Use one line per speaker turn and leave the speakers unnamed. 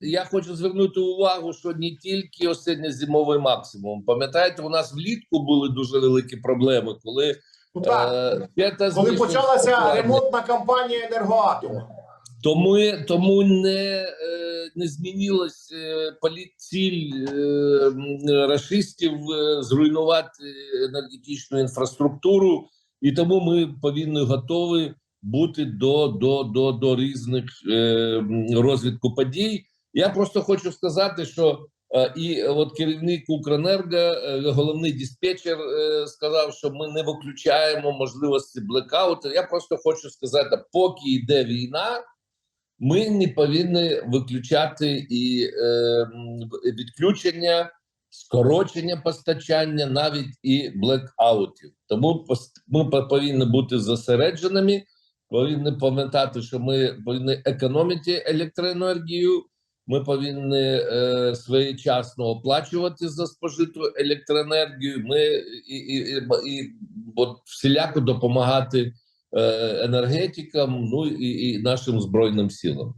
я хочу звернути увагу, що не тільки осінньо-зимовий максимум. Пам'ятаєте, у нас влітку були дуже великі проблеми, коли
Ну, так.
е,
Коли почалася
складно.
ремонтна кампанія енергоатому.
Тому, тому не, е, не змінилась е, е, м, е, зруйнувати енергетичну інфраструктуру, і тому ми повинні готові бути до, до, до, до різних е, розвитку подій. Я просто хочу сказати, що е, і от керівник Укренерго, е, головний диспетчер, е, сказав, що ми не виключаємо можливості блекауту. Я просто хочу сказати, поки йде війна ми не повинні виключати і е, відключення, скорочення постачання, навіть і блекаутів. Тому ми повинні бути зосередженими, повинні пам'ятати, що ми повинні економити електроенергію. Ми повинні е, своєчасно оплачувати за спожиту електроенергію. Ми і, і, і, от всіляко допомагати е, енергетикам, ну і, і нашим збройним силам.